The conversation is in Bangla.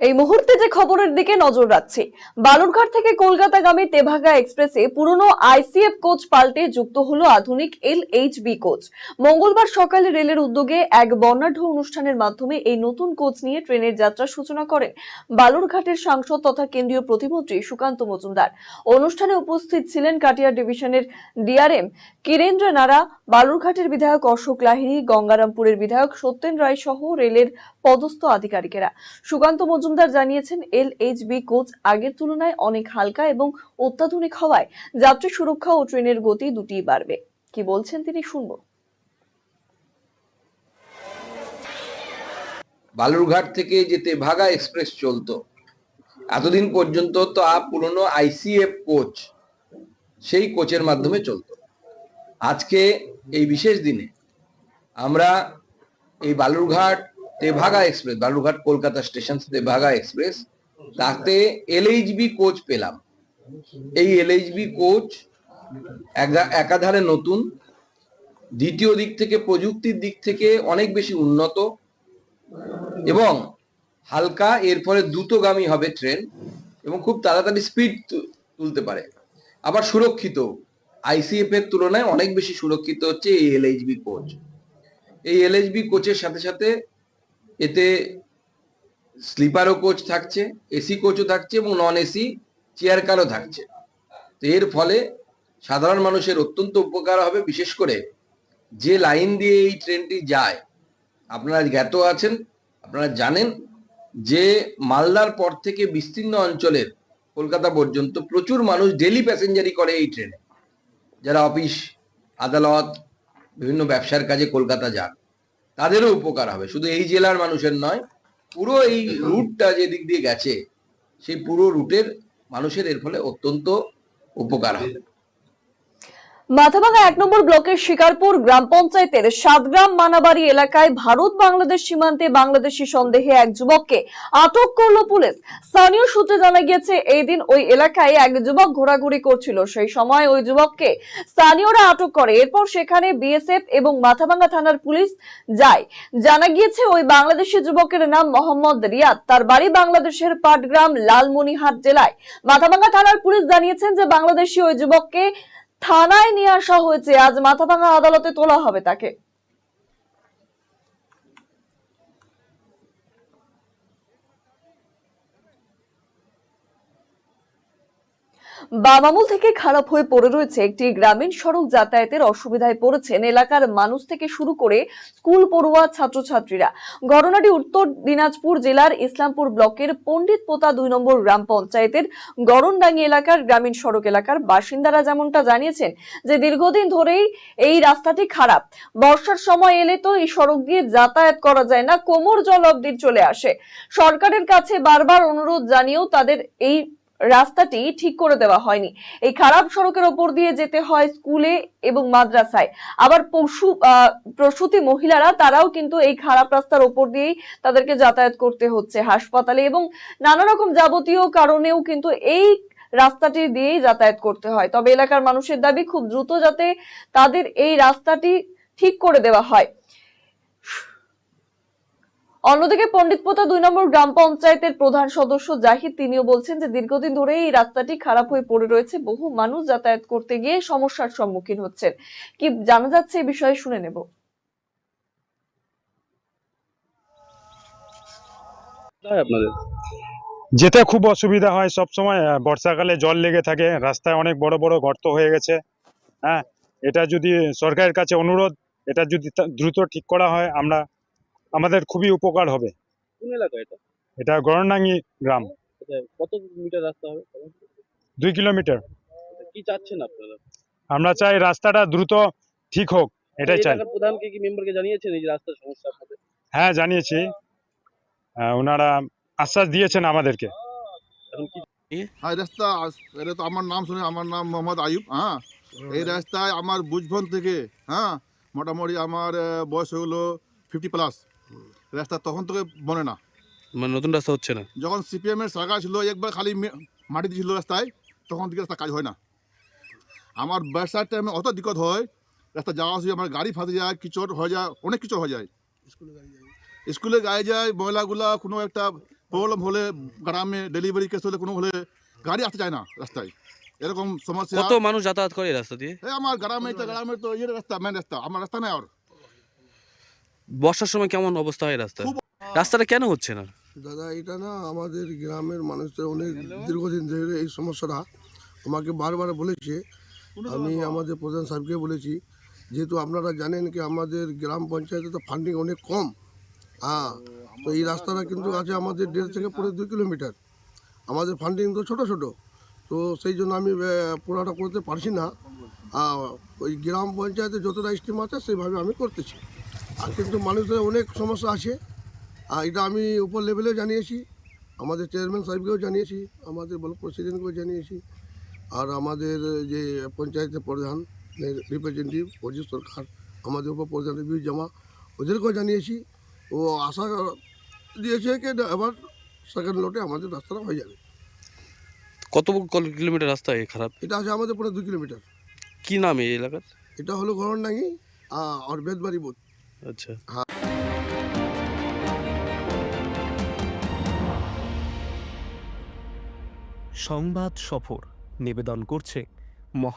এই মুহূর্তে যে খবরের দিকে নজর রাখছি, বালুরঘাট থেকে কলকাতাগামী তেভাগা এক্সপ্রেসে পুরনো আইসিএফ কোচ পাল্টে যুক্ত হলো আধুনিক এল বি কোচ। মঙ্গলবার সকালে রেলের উদ্যোগে এক বর্ণাঢ্য অনুষ্ঠানের মাধ্যমে এই নতুন কোচ নিয়ে ট্রেনের যাত্রার সূচনা করেন বালুরঘাটের সাংসদ তথা কেন্দ্রীয় প্রতিমন্ত্রী সুকান্ত মজুমদার। অনুষ্ঠানে উপস্থিত ছিলেন কাটিয়া ডিভিশনের ডিআরএম কিরেন্দ্র নারা, বালুরঘাটের বিধায়ক অশোক লাহিড়ী, গঙ্গারামপুরের বিধায়ক সত্যেন রায় সহ রেলের পদস্থ আধিকারিকেরা। সুকান্ত মজুমদার জানিয়েছেন এল বি কোচ আগের তুলনায় অনেক হালকা এবং অত্যাধুনিক হওয়ায় যাত্রী সুরক্ষা ও ট্রেনের গতি দুটিই বাড়বে। কি বলছেন তিনি শুনব। বালুরঘাট থেকে যেতে ভাগা এক্সপ্রেস চলতো। এতদিন পর্যন্ত তো পুরনো আইসিএফ কোচ সেই কোচের মাধ্যমে চলতো। আজকে এই বিশেষ দিনে আমরা এই Balurghat Tebhaga Express, Balurghat Kolkata station Tebhaga Express, তাতে এলএইচবি কোচ পেলাম। এই এলএইচবি কোচ একা- একাধারে নতুন। দ্বিতীয় দিক থেকে, প্রযুক্তির দিক থেকে অনেক বেশি উন্নত। এবং হালকা, এরপরে দ্রুতগামী হবে ট্রেন এবং খুব তাড়াতাড়ি স্পিড তুলতে পারে। আবার সুরক্ষিত। আইসিএফ এর তুলনায় অনেক বেশি সুরক্ষিত হচ্ছে এই এলএইচবি কোচ। এই এলএইচবি কোচের সাথে সাথে এতে স্লিপারও কোচ থাকছে এসি কোচও থাকছে এবং নন এসি চেয়ার কারও থাকছে। তো এর ফলে সাধারণ মানুষের অত্যন্ত উপকার হবে, বিশেষ করে যে লাইন দিয়ে এই ট্রেনটি যায়। আপনারা জ্ঞাত আছেন, আপনারা জানেন যে মালদার পর থেকে বিস্তীর্ণ অঞ্চলের কলকাতা পর্যন্ত প্রচুর মানুষ ডেলি প্যাসেঞ্জারি করে এই ট্রেনে যারা অফিস আদালত, বিভিন্ন ব্যবসার কাজে কলকাতা যান। তাদেরও উপকার হবে। শুধু এই জেলার মানুষের নয়, পুরো এই রুটটা যে দিক দিয়ে গেছে, সেই পুরো রুটের মানুষের এর ফলে অত্যন্ত উপকার হবে। মাথাভাঙা এক নম্বর ব্লকের শিকারপুর গ্রাম পঞ্চায়েতের সাতগ্রাম মানাবাড়ি এলাকায় ভারত বাংলাদেশ সীমান্তে বাংলাদেশি সন্দেহে এক যুবককে আটক করল পুলিশ। স্থানীয় সূত্রে জানা গিয়েছে এই দিন ওই এলাকায় এক যুবক ঘোরাঘুরি করছিল। সেই সময় ওই যুবককে স্থানীয়রা আটক করে। এরপর সেখানে বিএসএফ এবং মাথাভাঙা থানার পুলিশ যায়। জানা গিয়েছে, ওই বাংলাদেশি যুবকের নাম মোহাম্মদ রিয়াদ। তার বাড়ি বাংলাদেশের পাটগ্রাম, লালমনিহাট জেলায়। মাথাভাঙা থানার পুলিশ জানিয়েছেন যে, বাংলাদেশি ওই যুবককে থানায় নিয়ে আসা হয়েছে। আজ মাথা ভাঙা আদালতে তোলা হবে তাকে। বামামুল থেকে খারাপ হয়ে পড়ে রয়েছে একটি গ্রামীণ সড়ক যাতায়াতের অসুবিধায় পড়েছেন এলাকার মানুষ থেকে শুরু করে স্কুল পড়ুয়া ছাত্রছাত্রীরা। ঘটনাটি উত্তর দিনাজপুর জেলার ইসলামপুর ব্লকের পণ্ডিত পোতা দুই নম্বর গ্রাম পঞ্চায়েতের গরনডাঙ্গি এলাকার গ্রামীণ সড়ক এলাকার বাসিন্দারা যেমনটা জানিয়েছেন যে দীর্ঘদিন ধরেই এই রাস্তাটি খারাপ। বর্ষার সময় এলে তো এই সড়ক দিয়ে যাতায়াত করা যায় না, কোমর জল অব্দি চলে আসে। সরকারের কাছে বারবার অনুরোধ জানিয়েও তাদের এই রাস্তাটি ঠিক করে দেওয়া হয়নি। এই খারাপ সড়কের ওপর দিয়ে যেতে হয় স্কুলে এবং মাদ্রাসায়। আবার পশু প্রসূতি মহিলারা, তারাও কিন্তু এই খারাপ রাস্তার ওপর দিয়েই তাদেরকে যাতায়াত করতে হচ্ছে হাসপাতালে এবং নানা রকম যাবতীয় কারণেও কিন্তু এই রাস্তাটি দিয়েই যাতায়াত করতে হয়। তবে এলাকার মানুষের দাবি, খুব দ্রুত যাতে তাদের এই রাস্তাটি ঠিক করে দেওয়া হয়। অন্যদিকে পণ্ডিতপোতা দুই নম্বর গ্রাম পঞ্চায়েতের প্রধান সদস্য জাহিদ তিনিও বলছেন যে দীর্ঘদিন ধরে এই রাস্তাটি খারাপ হয়ে পড়ে রয়েছে। বহু মানুষ যাতায়াত করতে গিয়ে সমস্যার সম্মুখীন হচ্ছেন। কি জানা যাচ্ছে এই বিষয়ে শুনে নেব। আপনাদের? যেতে খুব অসুবিধা হয় সব সময় বর্ষাকালে জল লেগে থাকে রাস্তায় অনেক বড় বড় গর্ত হয়ে গেছে। হ্যাঁ এটা যদি সরকারের কাছে অনুরোধ এটা যদি দ্রুত ঠিক করা হয় আমরা আমাদের খুবই উপকার হবে। কোন এলাকা এটা? এটা গরনাঙ্গি গ্রাম। কত মিটার রাস্তা হবে? দুই কিলোমিটার। কি চাচ্ছেন আপনারা? আমরা চাই রাস্তাটা দ্রুত ঠিক হোক এটাই চাই। প্রধানকে কি মেম্বারকে জানিয়েছেন এই রাস্তার সমস্যা আপনাদের? হ্যাঁ জানিয়েছি। ওনারা আশ্বাস দিয়েছেন আমাদেরকে। এখন হ্যাঁ রাস্তা এটা তো আমার নাম শুনে আমার নাম মোহাম্মদ আয়ুব হ্যাঁ? এই রাস্তায় আমার বুঝভন থেকে হ্যাঁ? মোটামুটি আমার বয়স হলো ফিফটি প্লাস রাস্তা তখন তোকে বনে না। মানে নতুন রাস্তা হচ্ছে না। যখন সিপিএম এর সরকার ছিল একবার খালি মাটি দিয়েছিল রাস্তায় তখন থেকে রাস্তা কাজ হয় না। আমার বর্ষার টাইমে অত দিক্কত হয় রাস্তা যাওয়া আসি আমার গাড়ি ফাঁসে যায় কিচড় হয়ে যায় অনেক কিছু হয়ে যায়। স্কুলে গায়ে যায়। ময়লাগুলা কোনো একটা প্রবলেম হলে গ্রামে ডেলিভারি কেস হলে কোনো হলে গাড়ি আসতে চায় না রাস্তায়। এরকম সমস্যা। কত মানুষ যাতায়াত করে রাস্তা দিয়ে? আমার গ্রামে তো গ্রামে তো ইয়ে রাস্তা মেন রাস্তা আমার রাস্তা নেই আর। বর্ষার সময় কেমন অবস্থা হয় রাস্তা রাস্তাটা কেন হচ্ছে না? দাদা এটা না আমাদের গ্রামের মানুষদের অনেক দীর্ঘদিন ধরে এই সমস্যাটা। আমাকে বারবার বলেছে আমি আমাদের প্রধান সাহেবকে বলেছি যেহেতু আপনারা জানেন কি আমাদের গ্রাম পঞ্চায়েতে তো ফান্ডিং অনেক কম। হ্যাঁ তো এই রাস্তাটা কিন্তু আছে আমাদের দেড় থেকে পুরো দুই কিলোমিটার। আমাদের ফান্ডিং তো ছোট ছোট। তো সেই জন্য আমি পুরোটা করতে পারছি না। ওই গ্রাম পঞ্চায়েতে যতটা স্টিম আছে সেইভাবে আমি করতেছি। আর কিন্তু মানুষের অনেক সমস্যা আছে। আর এটা আমি উপর লেভেলেও জানিয়েছি আমাদের চেয়ারম্যান সাহেবকেও জানিয়েছি আমাদের ব্লক প্রেসিডেন্টকেও জানিয়েছি আর আমাদের যে পঞ্চায়েতের প্রধান রিপ্রেজেন্টেটিভ অজিত সরকার আমাদের উপর প্রধান রিভিউ জামা ওদেরকেও জানিয়েছি। ও আশা দিয়েছে কি এবার সেকেন্ড লটে আমাদের রাস্তাটা হয়ে যাবে। কত কল- কিলোমিটার রাস্তা এই খারাপ? এটা আছে আমাদের পুরো দু কিলোমিটার। কি নাম এই এলাকার? এটা হলো ঘরণডাঙ্গি আর বেদবাড়ি আচ্ছা। সংবাদ সফর নিবেদন করছে